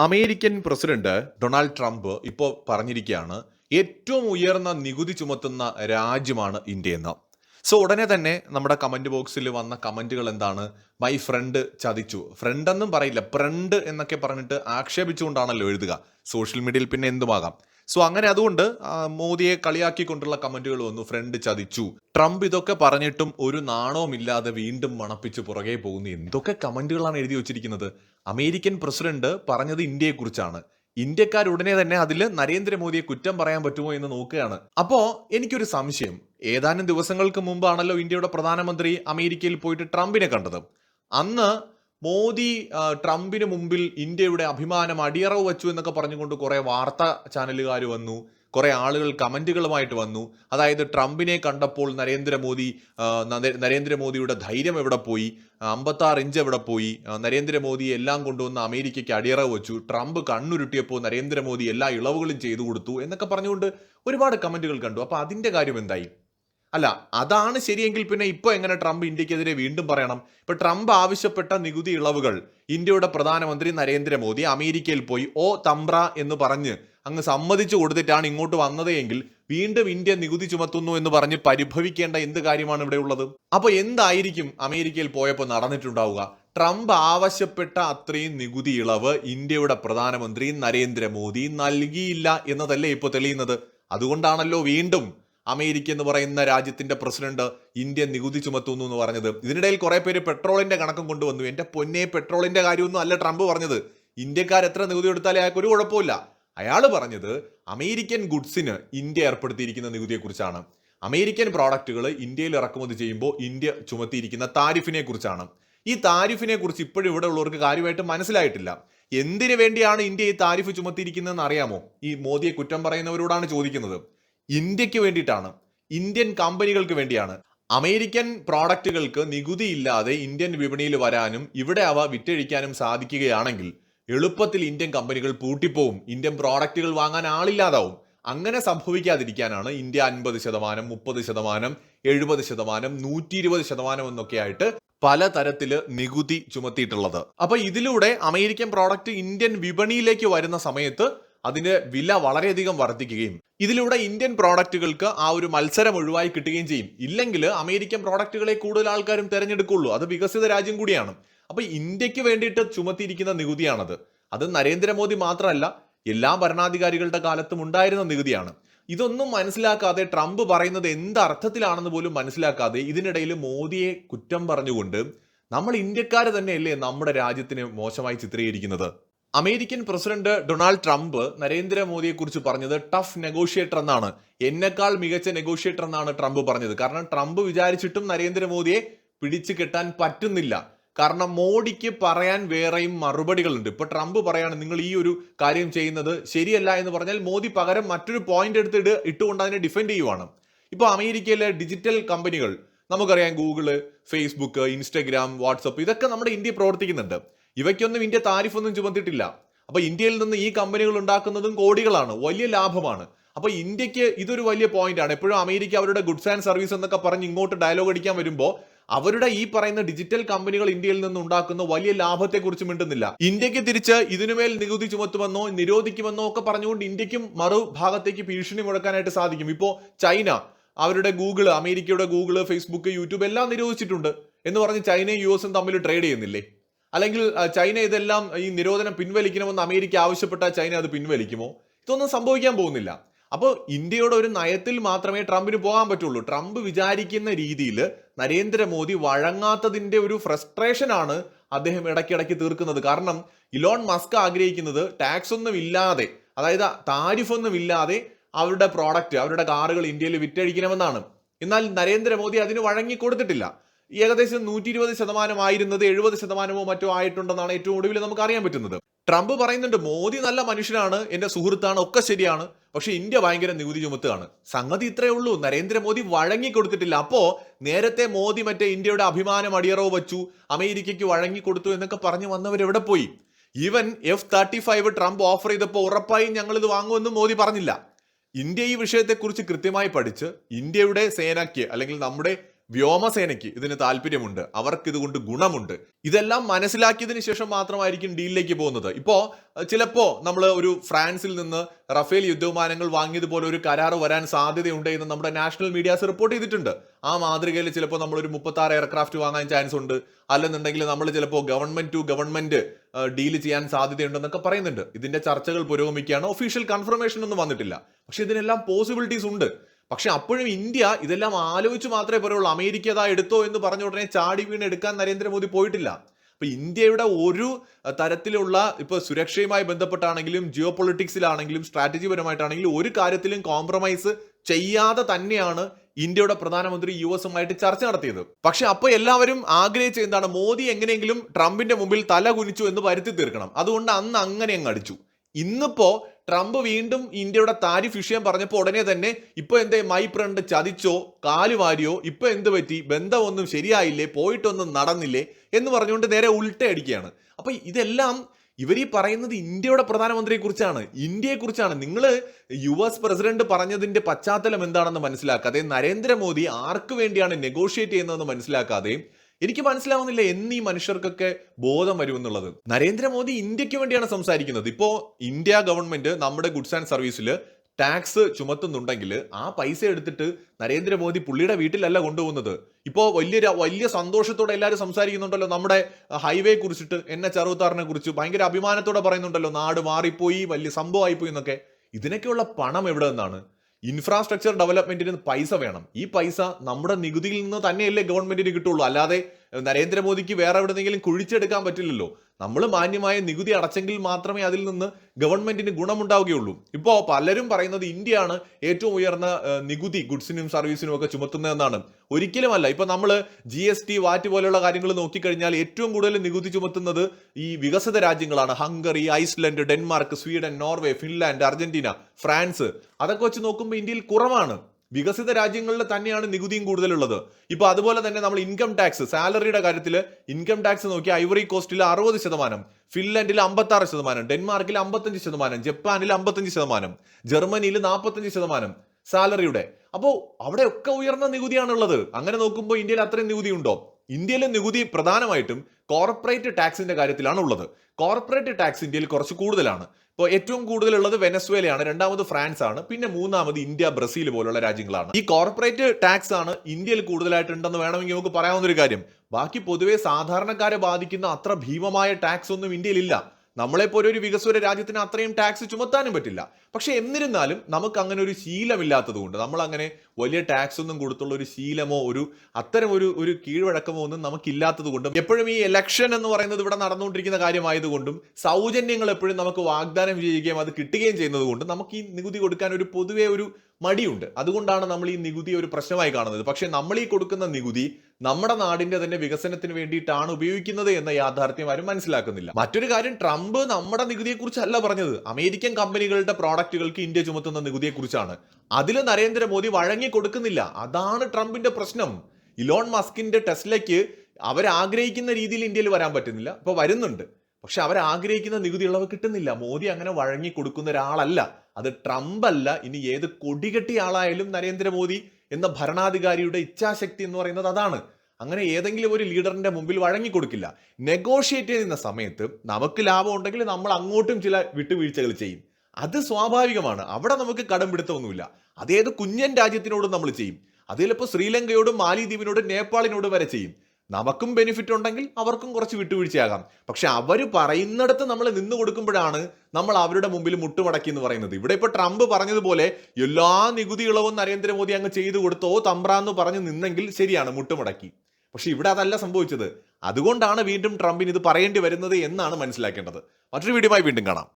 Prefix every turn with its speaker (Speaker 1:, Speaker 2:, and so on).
Speaker 1: American president Donald Trump ഇപ്പോൾ പറഞ്ഞിരിക്കുകയാണ് ഏറ്റവും ഉയർന്ന നികുതി ചുമത്തുന്ന രാജ്യമാണ് ഇന്ത്യ എന്ന്. സോ ഉടനെ തന്നെ നമ്മുടെ കമന്റ് ബോക്സിൽ വന്ന കമന്റുകൾ എന്താണ്? മൈ ഫ്രണ്ട് ചതിച്ചു. ഫ്രണ്ട് എന്നും പറയില്ല. ഫ്രണ്ട് എന്നൊക്കെ പറഞ്ഞിട്ട് ആക്ഷേപിച്ചുകൊണ്ടാണല്ലോ എഴുതുക. സോഷ്യൽ മീഡിയയിൽ പിന്നെ എന്തുമാകാം? സോ അങ്ങനെ അതുകൊണ്ട് മോദിയെ കളിയാക്കിക്കൊണ്ടുള്ള കമന്റുകൾ വന്നു ഫ്രണ്ട് ചതിച്ചു. ട്രംപ് ഇതൊക്കെ പറഞ്ഞിട്ടും ഒരു നാണവുമില്ലാതെ വീണ്ടും മണപ്പിച്ച് പുറകെ പോകുന്നു. എന്തൊക്കെ കമന്റുകളാണ് എഴുതി വെച്ചിരിക്കുന്നത്? അമേരിക്കൻ പ്രസിഡന്റ് പറഞ്ഞത് ഇന്ത്യയെക്കുറിച്ചാണ്. ഇന്ത്യക്കാർ ഉടനെ തന്നെ അതിൽ നരേന്ദ്രമോദിയെ കുറ്റം പറയാൻ പറ്റുമോ എന്ന് നോക്കുകയാണ്. അപ്പോ എനിക്കൊരു സംശയം. ഏതാനും ദിവസങ്ങൾക്ക് മുമ്പാണല്ലോ ഇന്ത്യയുടെ പ്രധാനമന്ത്രി അമേരിക്കയിൽ പോയിട്ട് ട്രംപിനെ കണ്ടത്. അന്ന് മോദി ട്രംപിന് മുമ്പിൽ ഇന്ത്യയുടെ അഭിമാനം അടിയറവ് വച്ചു എന്നൊക്കെ പറഞ്ഞുകൊണ്ട് കുറെ വാർത്താ ചാനലുകാർ വന്നു. കുറെ ആളുകൾ കമന്റുകളുമായിട്ട് വന്നു. അതായത് ട്രംപിനെ കണ്ടപ്പോൾ നരേന്ദ്രമോദി നരേന്ദ്രമോദിയുടെ ധൈര്യം എവിടെ പോയി? അമ്പത്താറ് ഇഞ്ച് എവിടെ പോയി? നരേന്ദ്രമോദി എല്ലാം കൊണ്ടുവന്ന് അമേരിക്കയ്ക്ക് അടിയറവ് വെച്ചു. ട്രംപ് കണ്ണുരുട്ടിയപ്പോൾ നരേന്ദ്രമോദി എല്ലാ ഇളവുകളും ചെയ്തു കൊടുത്തു എന്നൊക്കെ പറഞ്ഞുകൊണ്ട് ഒരുപാട് കമന്റുകൾ കണ്ടു. അപ്പൊ അതിന്റെ കാര്യം എന്തായി? അല്ല അതാണ് ശരിയെങ്കിൽ പിന്നെ ഇപ്പൊ എങ്ങനെ ട്രംപ് ഇന്ത്യക്കെതിരെ വീണ്ടും പറയണം? ഇപ്പൊ ട്രംപ് ആവശ്യപ്പെട്ട നികുതി ഇളവുകൾ ഇന്ത്യയുടെ പ്രധാനമന്ത്രി നരേന്ദ്രമോദി അമേരിക്കയിൽ പോയി ഓ തമ്പ്ര എന്ന് പറഞ്ഞ് അങ്ങ് സമ്മതിച്ചു കൊടുത്തിട്ടാണ് ഇങ്ങോട്ട് വന്നതെങ്കിൽ വീണ്ടും ഇന്ത്യ നികുതി ചുമത്തുന്നു എന്ന് പറഞ്ഞ് പരിഭവിക്കേണ്ട എന്ത് കാര്യമാണ് ഇവിടെ ഉള്ളത്? അപ്പൊ എന്തായിരിക്കും അമേരിക്കയിൽ പോയപ്പോൾ നടന്നിട്ടുണ്ടാവുക? ട്രംപ് ആവശ്യപ്പെട്ട അത്രയും നികുതി ഇളവ് ഇന്ത്യയുടെ പ്രധാനമന്ത്രി നരേന്ദ്രമോദി നൽകിയില്ല എന്നതല്ലേ ഇപ്പോൾ തെളിയുന്നത്? അതുകൊണ്ടാണല്ലോ വീണ്ടും അമേരിക്ക എന്ന് പറയുന്ന രാജ്യത്തിന്റെ പ്രസിഡന്റ് ഇന്ത്യ നികുതി ചുമത്തുന്നു എന്ന് പറഞ്ഞത്. ഇതിനിടയിൽ കുറെ പേര് പെട്രോളിന്റെ കണക്കും കൊണ്ടുവന്നു. എന്റെ പൊന്നെ പെട്രോളിന്റെ കാര്യമൊന്നും അല്ല ട്രംപ് പറഞ്ഞത്. ഇന്ത്യക്കാർ എത്ര നികുതി എടുത്താലേ അയാൾക്ക് ഒരു കുഴപ്പമില്ല അയാൾ പറഞ്ഞത് അമേരിക്കൻ ഗുഡ്സിന് ഇന്ത്യ ഏർപ്പെടുത്തിയിരിക്കുന്ന നികുതിയെക്കുറിച്ചാണ്. അമേരിക്കൻ പ്രോഡക്റ്റുകൾ ഇന്ത്യയിൽ ഇറക്കുമതി ചെയ്യുമ്പോൾ ഇന്ത്യ ചുമത്തിയിരിക്കുന്ന താരിഫിനെ കുറിച്ചാണ് ഈ താരിഫിനെ കുറിച്ച് ഇപ്പോഴും ഇവിടെ ഉള്ളവർക്ക് കാര്യമായിട്ട് മനസ്സിലായിട്ടില്ല. എന്തിനു വേണ്ടിയാണ് ഇന്ത്യ ഈ താരിഫ് ചുമത്തിയിരിക്കുന്നതെന്ന് അറിയാമോ? ഈ മോദിയെ കുറ്റം പറയുന്നവരോടാണ് ചോദിക്കുന്നത്. ഇന്ത്യയ്ക്ക് വേണ്ടിയിട്ടാണ്. ഇന്ത്യൻ കമ്പനികൾക്ക് വേണ്ടിയാണ്. അമേരിക്കൻ പ്രോഡക്റ്റുകൾക്ക് നികുതി ഇല്ലാതെ ഇന്ത്യൻ വിപണിയിൽ വരാനും ഇവിടെ അവ വിറ്റഴിക്കാനും സാധിക്കുകയാണെങ്കിൽ എളുപ്പത്തിൽ ഇന്ത്യൻ കമ്പനികൾ പൂട്ടിപ്പോവും. ഇന്ത്യൻ പ്രോഡക്റ്റുകൾ വാങ്ങാൻ ആളില്ലാതാവും. അങ്ങനെ സംഭവിക്കാതിരിക്കാനാണ് ഇന്ത്യ അൻപത് ശതമാനം മുപ്പത് ശതമാനം എഴുപത് ശതമാനം നൂറ്റി ഇരുപത് ശതമാനം എന്നൊക്കെ ആയിട്ട് പല തരത്തിൽ നികുതി ചുമത്തിയിട്ടുള്ളത്. അപ്പൊ ഇതിലൂടെ അമേരിക്കൻ പ്രോഡക്റ്റ് ഇന്ത്യൻ വിപണിയിലേക്ക് വരുന്ന സമയത്ത് അതിന്റെ വില വളരെയധികം വർദ്ധിക്കുകയും ഇതിലൂടെ ഇന്ത്യൻ പ്രോഡക്റ്റുകൾക്ക് ആ ഒരു മത്സരം ഒഴിവായി കിട്ടുകയും ചെയ്യും. ഇല്ലെങ്കിൽ അമേരിക്കൻ പ്രോഡക്റ്റുകളെ കൂടുതൽ ആൾക്കാരും തിരഞ്ഞെടുക്കുള്ളൂ. അത് വികസിത രാജ്യം കൂടിയാണ്. അപ്പോൾ ഇന്ത്യയ്ക്ക് വേണ്ടിയിട്ട് ചുമത്തിയിരിക്കുന്ന നികുതിയാണത്. അത് നരേന്ദ്രമോദി മാത്രമല്ല എല്ലാ ഭരണാധികാരികളുടെ കാലത്തും ഉണ്ടായിരുന്ന നികുതിയാണ്. ഇതൊന്നും മനസ്സിലാക്കാതെ ട്രംപ് പറയുന്നത് എന്ത് അർത്ഥത്തിലാണെന്ന് പോലും മനസ്സിലാക്കാതെ ഇതിനിടയിൽ മോദിയെ കുറ്റം പറഞ്ഞുകൊണ്ട് നമ്മൾ ഇന്ത്യക്കാർ തന്നെയല്ലേ നമ്മുടെ രാജ്യത്തിനെ മോശമായി ചിത്രീകരിക്കുന്നത്? അമേരിക്കൻ പ്രസിഡന്റ് ഡൊണാൾഡ് ട്രംപ് നരേന്ദ്രമോദിയെ കുറിച്ച് പറഞ്ഞത് ടഫ് നെഗോഷിയേറ്റർ എന്നാണ്. എന്നെക്കാൾ മികച്ച നെഗോഷിയേറ്റർ എന്നാണ് ട്രംപ് പറഞ്ഞത്. കാരണം ട്രംപ് വിചാരിച്ചിട്ടും നരേന്ദ്രമോദിയെ പിടിച്ചു കെട്ടാൻ പറ്റുന്നില്ല. കാരണം മോഡിക്ക് പറയാൻ വേറെയും മറുപടികളുണ്ട്. ഇപ്പൊ ട്രംപ് പറയാണ് നിങ്ങൾ ഈ ഒരു കാര്യം ചെയ്യുന്നത് ശരിയല്ല എന്ന് പറഞ്ഞാൽ മോദി പകരം മറ്റൊരു പോയിന്റ് എടുത്ത് ഇട് ഇട്ടുകൊണ്ട് അതിനെ ഡിഫെൻഡ് ചെയ്യുവാണ്. ഇപ്പൊ അമേരിക്കയിലെ ഡിജിറ്റൽ കമ്പനികൾ നമുക്കറിയാം ഗൂഗിൾ ഫേസ്ബുക്ക് ഇൻസ്റ്റഗ്രാം വാട്സപ്പ് ഇതൊക്കെ നമ്മുടെ ഇന്ത്യ പ്രവർത്തിക്കുന്നുണ്ട്. ഇവയ്ക്കൊന്നും ഇന്ത്യ താരിഫ് ഒന്നും ചുമത്തിയിട്ടില്ല അപ്പോൾ ഇന്ത്യയിൽ നിന്ന് ഈ കമ്പനികൾ ഉണ്ടാക്കുന്നതും കോടികളാണ് വലിയ ലാഭമാണ്. അപ്പോൾ ഇന്ത്യയ്ക്ക് ഇതൊരു വലിയ പോയിന്റ് ആണ് എപ്പോഴും അമേരിക്ക അവരുടെ ഗുഡ്സ് ആൻഡ് സർവീസ് എന്നൊക്കെ പറഞ്ഞ് ഇങ്ങോട്ട് ഡയലോഗ് അടിക്കാൻ വരുമ്പോൾ അവരുടെ ഈ പറയുന്ന ഡിജിറ്റൽ കമ്പനികൾ ഇന്ത്യയിൽ നിന്ന് ഉണ്ടാക്കുന്ന വലിയ ലാഭത്തെ കുറിച്ച് മിണ്ടുന്നില്ല. ഇന്ത്യയ്ക്ക് തിരിച്ച് ഇതിനുമേൽ നികുതി ചുമത്തുമെന്നോ നിരോധിക്കുമെന്നോ ഒക്കെ പറഞ്ഞുകൊണ്ട് ഇന്ത്യക്കും മറുഭാഗത്തേക്ക് ഭീഷണി മുഴക്കാനായിട്ട് സാധിക്കും. ഇപ്പോ ചൈന അവരുടെ ഗൂഗിൾ അമേരിക്കയുടെ ഗൂഗിൾ ഫേസ്ബുക്ക് യൂട്യൂബ് എല്ലാം നിരോധിച്ചിട്ടുണ്ട് എന്ന് പറഞ്ഞ് ചൈനയും യു എസും തമ്മിൽ ട്രേഡ് ചെയ്യുന്നില്ലേ? അല്ലെങ്കിൽ ചൈന ഇതെല്ലാം ഈ നിരോധനം പിൻവലിക്കണമെന്ന് അമേരിക്ക ആവശ്യപ്പെട്ടാൽ ചൈന അത് പിൻവലിക്കുമോ? ഇതൊന്നും സംഭവിക്കാൻ പോകുന്നില്ല. അപ്പോൾ ഇന്ത്യയുടെ ഒരു നയത്തിൽ മാത്രമേ ട്രംപിന് പോകാൻ പറ്റുള്ളൂ. ട്രംപ് വിചാരിക്കുന്ന രീതിയിൽ നരേന്ദ്രമോദി വഴങ്ങാത്തതിന്റെ ഒരു ഫ്രസ്ട്രേഷൻ ആണ് അദ്ദേഹം ഇടയ്ക്കിടയ്ക്ക് തീർക്കുന്നത്. കാരണം ഇലോൺ മസ്ക് ആഗ്രഹിക്കുന്നത് ടാക്സ് ഒന്നും ഇല്ലാതെ അതായത് താരിഫ് ഒന്നും ഇല്ലാതെ അവരുടെ പ്രോഡക്റ്റ് അവരുടെ കാറുകൾ ഇന്ത്യയിൽ വിറ്റഴിക്കണമെന്നാണ്. എന്നാൽ നരേന്ദ്രമോദി അതിന് വഴങ്ങി കൊടുത്തിട്ടില്ല ഏകദേശം നൂറ്റി ഇരുപത് ശതമാനമായിരുന്നത് എഴുപത് ശതമാനമോ മറ്റോ ആയിട്ടുണ്ടെന്നാണ് ഏറ്റവും ഒടുവിൽ നമുക്ക് അറിയാൻ പറ്റുന്നത്. ട്രംപ് പറയുന്നുണ്ട് മോദി നല്ല മനുഷ്യനാണ് എന്റെ സുഹൃത്താണ് ഒക്കെ ശരിയാണ് പക്ഷെ ഇന്ത്യ ഭയങ്കര നികുതി ചുമത്തുകയാണ്. സംഗതി ഇത്രയേ ഉള്ളൂ. നരേന്ദ്രമോദി വഴങ്ങി കൊടുത്തിട്ടില്ല അപ്പോ നേരത്തെ മോദി മറ്റേ ഇന്ത്യയുടെ അഭിമാനം അടിയറവ് വച്ചു അമേരിക്കയ്ക്ക് വഴങ്ങി കൊടുത്തു എന്നൊക്കെ പറഞ്ഞു വന്നവർ എവിടെ പോയി? Even if thirty five Trump offer ചെയ്തപ്പോൾ ഉറപ്പായും ഞങ്ങൾ ഇത് വാങ്ങുമെന്നും മോദി പറഞ്ഞില്ല. ഇന്ത്യ ഈ വിഷയത്തെക്കുറിച്ച് കൃത്യമായി പഠിച്ച് ഇന്ത്യയുടെ സേനയ്ക്ക് അല്ലെങ്കിൽ നമ്മുടെ വ്യോമസേനയ്ക്ക് ഇതിന് താല്പര്യമുണ്ട്. അവർക്ക് ഇതുകൊണ്ട് ഗുണമുണ്ട്. ഇതെല്ലാം മനസ്സിലാക്കിയതിന് ശേഷം മാത്രമായിരിക്കും ഡീലിലേക്ക് പോകുന്നത്. ഇപ്പോൾ ചിലപ്പോൾ ചിലപ്പോ നമ്മൾ ഒരു ഫ്രാൻസിൽ നിന്ന് റഫേൽ യുദ്ധവിമാനങ്ങൾ വാങ്ങിയതുപോലെ ഒരു കരാർ വരാൻ സാധ്യതയുണ്ട് എന്ന് നമ്മുടെ നാഷണൽ മീഡിയാസ് റിപ്പോർട്ട് ചെയ്തിട്ടുണ്ട്. ആ മാതൃകയിൽ ചിലപ്പോൾ നമ്മൾ ഒരു മുപ്പത്തി ആറ് എയർക്രാഫ്റ്റ് വാങ്ങാൻ ചാൻസ് ഉണ്ട്. അല്ലെന്നുണ്ടെങ്കിൽ നമ്മൾ ചിലപ്പോൾ ഗവൺമെന്റ് ടു ഗവൺമെന്റ് ഡീൽ ചെയ്യാൻ സാധ്യതയുണ്ടെന്നൊക്കെ പറയുന്നുണ്ട്. ഇതിന്റെ ചർച്ചകൾ പുരോഗമിക്കുകയാണ്. ഒഫീഷ്യൽ കൺഫർമേഷൻ ഒന്നും വന്നിട്ടില്ല. പക്ഷെ ഇതിനെല്ലാം പോസിബിലിറ്റീസ് ഉണ്ട്. പക്ഷെ അപ്പോഴും ഇന്ത്യ ഇതെല്ലാം ആലോചിച്ച് മാത്രമേ പറയുള്ളൂ. അമേരിക്ക അതാ എടുത്തോ എന്ന് പറഞ്ഞ ഉടനെ ചാടി വീണ് എടുക്കാൻ നരേന്ദ്രമോദി പോയിട്ടില്ല. അപ്പൊ ഇന്ത്യയുടെ ഒരു തരത്തിലുള്ള ഇപ്പൊ സുരക്ഷയുമായി ബന്ധപ്പെട്ടാണെങ്കിലും ജിയോ പൊളിറ്റിക്സിലാണെങ്കിലും സ്ട്രാറ്റജി പരമായിട്ടാണെങ്കിലും ഒരു കാര്യത്തിലും കോംപ്രമൈസ് ചെയ്യാതെ തന്നെയാണ് ഇന്ത്യയുടെ പ്രധാനമന്ത്രി യു എസുമായിട്ട് ചർച്ച നടത്തിയത്. പക്ഷെ അപ്പൊ എല്ലാവരും ആഗ്രഹിച്ച എന്താണ്? മോദി എങ്ങനെയെങ്കിലും ട്രംപിന്റെ മുമ്പിൽ തല കുനിച്ചു എന്ന് വരുത്തി തീർക്കണം. അതുകൊണ്ട് അന്ന് അങ്ങനെ അങ്ങ് അടിച്ചു. ഇന്നിപ്പോ ട്രംപ് വീണ്ടും ഇന്ത്യയുടെ താരിഫ് വിഷയം പറഞ്ഞപ്പോൾ ഉടനെ തന്നെ ഇപ്പൊ എന്തേ മൈ ഫ്രണ്ട് ചതിച്ചോ കാലുവാരിയോ ഇപ്പൊ എന്ത് പറ്റി ബന്ധമൊന്നും ശരിയായില്ലേ പോയിട്ടൊന്നും നടന്നില്ലേ എന്ന് പറഞ്ഞുകൊണ്ട് നേരെ ഉൾട്ട അടിക്കുകയാണ്. അപ്പൊ ഇതെല്ലാം ഇവർ ഈ പറയുന്നത് ഇന്ത്യയുടെ പ്രധാനമന്ത്രിയെ കുറിച്ചാണ് ഇന്ത്യയെ കുറിച്ചാണ് നിങ്ങൾ യു എസ് പ്രസിഡന്റ് പറഞ്ഞതിന്റെ പശ്ചാത്തലം എന്താണെന്ന് മനസ്സിലാക്കാതെ നരേന്ദ്രമോദി ആർക്ക് വേണ്ടിയാണ് നെഗോഷിയേറ്റ് ചെയ്യുന്നതെന്ന് മനസ്സിലാക്കാതെ എനിക്ക് മനസ്സിലാവുന്നില്ല എന്നീ മനുഷ്യർക്കൊക്കെ ബോധം വരുമെന്നുള്ളത്. നരേന്ദ്രമോദി ഇന്ത്യയ്ക്ക് വേണ്ടിയാണ് സംസാരിക്കുന്നത്. ഇപ്പോ ഇന്ത്യ ഗവൺമെന്റ് നമ്മുടെ ഗുഡ്സ് ആൻഡ് സർവീസിൽ ടാക്സ് ചുമത്തുന്നുണ്ടെങ്കിൽ ആ പൈസ എടുത്തിട്ട് നരേന്ദ്രമോദി പുള്ളിയുടെ വീട്ടിലല്ല കൊണ്ടുപോകുന്നത്. ഇപ്പോൾ വലിയ വലിയ സന്തോഷത്തോടെ എല്ലാവരും സംസാരിക്കുന്നുണ്ടല്ലോ നമ്മുടെ ഹൈവേ കുറിച്ചിട്ട് എൻ എച്ച് അറുപത്താറിനെ കുറിച്ച് ഭയങ്കര അഭിമാനത്തോടെ പറയുന്നുണ്ടല്ലോ നാട് മാറിപ്പോയി വലിയ സംഭവമായിപ്പോയി എന്നൊക്കെ. ഇതിനൊക്കെയുള്ള പണം എവിടെ നിന്നാണ് ഇൻഫ്രാസ്ട്രക്ചർ ഡെവലപ്മെന്റിന് പൈസ വേണം. ഈ പൈസ നമ്മുടെ നികുതിയിൽ നിന്ന് തന്നെയല്ലേ ഗവൺമെന്റിന് കിട്ടുള്ളൂ. അല്ലാതെ നരേന്ദ്രമോദിക്ക് വേറെ എവിടെന്നെങ്കിലും കുഴിച്ചെടുക്കാൻ പറ്റില്ലല്ലോ. നമ്മൾ മാന്യമായ നികുതി അടച്ചെങ്കിൽ മാത്രമേ അതിൽ നിന്ന് ഗവൺമെന്റിന് ഗുണമുണ്ടാവുകയുള്ളൂ. ഇപ്പോൾ പലരും പറയുന്നത് ഇന്ത്യയാണ് ഏറ്റവും ഉയർന്ന നികുതി ഗുഡ്സിനും സർവീസിനും ഒക്കെ ചുമത്തുന്നതെന്നാണ് ഒരിക്കലുമല്ല. ഇപ്പൊ നമ്മൾ ജി എസ് ടി വാറ്റ് പോലെയുള്ള കാര്യങ്ങൾ നോക്കിക്കഴിഞ്ഞാൽ ഏറ്റവും കൂടുതൽ നികുതി ചുമത്തുന്നത് ഈ വികസിത രാജ്യങ്ങളാണ്. Hungary Iceland Denmark Sweden Norway Finland Argentina France. അതൊക്കെ വെച്ച് നോക്കുമ്പോൾ ഇന്ത്യയിൽ കുറവാണ്. വികസിത രാജ്യങ്ങളിൽ തന്നെയാണ് നികുതിയും കൂടുതലുള്ളത്. ഇപ്പൊ അതുപോലെ തന്നെ നമ്മൾ ഇൻകം ടാക്സ് സാലറിയുടെ കാര്യത്തിൽ ഇൻകം ടാക്സ് നോക്കി ഐവറി കോസ്റ്റിൽ അറുപത് ശതമാനം ഫിൻലൻഡിൽ അമ്പത്തി ആറ് ശതമാനം ഡെൻമാർക്കിൽ അമ്പത്തഞ്ച് ശതമാനം ജപ്പാനിൽ അമ്പത്തഞ്ച് ശതമാനം ജർമ്മനിയിൽ നാൽപ്പത്തഞ്ച് ശതമാനം സാലറിയുടെ അപ്പോൾ അവിടെയൊക്കെ ഉയർന്ന നികുതിയാണുള്ളത്. അങ്ങനെ നോക്കുമ്പോൾ ഇന്ത്യയിൽ അത്രയും നികുതി ഉണ്ടോ ഇന്ത്യയിലെ നികുതി പ്രധാനമായിട്ടും കോർപ്പറേറ്റ് ടാക്സിന്റെ കാര്യത്തിലാണ് ഉള്ളത്. കോർപ്പറേറ്റ് ടാക്സ് ഇന്ത്യയിൽ കുറച്ച് കൂടുതലാണ്. ഇപ്പോൾ ഏറ്റവും കൂടുതലുള്ളത് വെനസ്വേലയാണ് രണ്ടാമത് ഫ്രാൻസ് ആണ് പിന്നെ മൂന്നാമത് ഇന്ത്യ ബ്രസീൽ പോലുള്ള രാജ്യങ്ങളാണ്. ഈ കോർപ്പറേറ്റ് ടാക്സ് ആണ് ഇന്ത്യയിൽ കൂടുതലായിട്ടുണ്ടെന്ന് വേണമെങ്കിൽ നമുക്ക് പറയാവുന്ന ഒരു കാര്യം. ബാക്കി പൊതുവെ സാധാരണക്കാരെ ബാധിക്കുന്ന അത്ര ഭീമമായ ടാക്സ് ഒന്നും ഇന്ത്യയിലില്ല നമ്മളെപ്പോലെ ഒരു വികസ്വര രാജ്യത്തിന് അത്രയും ടാക്സ് ചുമത്താനും പറ്റില്ല. പക്ഷെ എന്നിരുന്നാലും നമുക്ക് അങ്ങനെ ഒരു ശീലമില്ലാത്തത് കൊണ്ട് നമ്മൾ അങ്ങനെ വലിയ ടാക്സ് ഒന്നും കൊടുത്തുള്ള ഒരു ശീലമോ ഒരു അത്തരം ഒരു ഒരു കീഴ്വഴക്കമോ ഒന്നും നമുക്കില്ലാത്തത് കൊണ്ടും എപ്പോഴും ഈ ഇലക്ഷൻ എന്ന് പറയുന്നത് ഇവിടെ നടന്നുകൊണ്ടിരിക്കുന്ന കാര്യമായതുകൊണ്ടും സൗജന്യങ്ങൾ എപ്പോഴും നമുക്ക് വാഗ്ദാനം ചെയ്യുകയും അത് കിട്ടുകയും ചെയ്യുന്നത് കൊണ്ട് നമുക്ക് ഈ നികുതി കൊടുക്കാൻ ഒരു പൊതുവേ ഒരു മടിയുണ്ട്. അതുകൊണ്ടാണ് നമ്മൾ ഈ നികുതി ഒരു പ്രശ്നമായി കാണുന്നത്. പക്ഷെ നമ്മൾ ഈ കൊടുക്കുന്ന നികുതി നമ്മുടെ നാടിന്റെ തന്നെ വികസനത്തിന് വേണ്ടിയിട്ടാണ് ഉപയോഗിക്കുന്നത് എന്ന യാഥാർത്ഥ്യം ആരും മനസ്സിലാക്കുന്നില്ല. മറ്റൊരു കാര്യം ട്രംപ് നമ്മുടെ നികുതിയെ കുറിച്ചല്ല പറഞ്ഞത്. അമേരിക്കൻ കമ്പനികളുടെ പ്രോഡക്റ്റുകൾക്ക് ഇന്ത്യ ചുമത്തുന്ന നികുതിയെ കുറിച്ചാണ് അതിൽ നരേന്ദ്രമോദി വഴങ്ങി കൊടുക്കുന്നില്ല. അതാണ് ട്രംപിന്റെ പ്രശ്നം. ഇലോൺ മസ്കിന്റെ ടെസ്ലയ്ക്ക് അവരാഗ്രഹിക്കുന്ന രീതിയിൽ ഇന്ത്യയിൽ വരാൻ പറ്റുന്നില്ല. ഇപ്പൊ വരുന്നുണ്ട്. പക്ഷെ അവരാഗ്രഹിക്കുന്ന നികുതി ഇളവ് കിട്ടുന്നില്ല. മോദി അങ്ങനെ വഴങ്ങി കൊടുക്കുന്ന ഒരാളല്ല. അത് ട്രംപ് അല്ല ഇനി ഏത് കൊടികെട്ടിയ ആളായാലും നരേന്ദ്രമോദി എന്ന ഭരണാധികാരിയുടെ ഇച്ഛാശക്തി എന്ന് പറയുന്നത് അതാണ്. അങ്ങനെ ഏതെങ്കിലും ഒരു ലീഡറിന്റെ മുമ്പിൽ വഴങ്ങിക്കൊടുക്കില്ല. നെഗോഷിയേറ്റ് ചെയ്യുന്ന സമയത്ത് നമുക്ക് ലാഭം ഉണ്ടെങ്കിൽ നമ്മൾ അങ്ങോട്ടും ചില വിട്ടുവീഴ്ചകൾ ചെയ്യും. അത് സ്വാഭാവികമാണ്. അവിടെ നമുക്ക് കടം പിടുത്തമൊന്നുമില്ല. അതേത് കുഞ്ഞൻ രാജ്യത്തിനോടും നമ്മൾ ചെയ്യും. അതിലിപ്പോൾ ശ്രീലങ്കയോടും മാലിദ്വീപിനോടും നേപ്പാളിനോടും വരെ ചെയ്യും. നമുക്കും ബെനിഫിറ്റ് ഉണ്ടെങ്കിൽ അവർക്കും കുറച്ച് വിട്ടുവീഴ്ചയാകാം. പക്ഷെ അവർ പറയുന്നിടത്ത് നമ്മൾ നിന്ന് കൊടുക്കുമ്പോഴാണ് നമ്മൾ അവരുടെ മുമ്പിൽ മുട്ടുമടക്കി എന്ന് പറയുന്നത്. ഇവിടെ ഇപ്പോൾ ട്രംപ് പറഞ്ഞതുപോലെ എല്ലാ നികുതി ഇളവും നരേന്ദ്രമോദി അങ്ങ് ചെയ്തു കൊടുത്തോ തമ്പ്രാന്ന് പറഞ്ഞ് നിന്നെങ്കിൽ ശരിയാണ് മുട്ടുമടക്കി. പക്ഷെ ഇവിടെ അതല്ല സംഭവിച്ചത്. അതുകൊണ്ടാണ് വീണ്ടും ട്രംപിന് ഇത് പറയേണ്ടി വരുന്നത് എന്നാണ് മനസ്സിലാക്കേണ്ടത്. മറ്റൊരു വീഡിയോയുമായി വീണ്ടും കാണാം.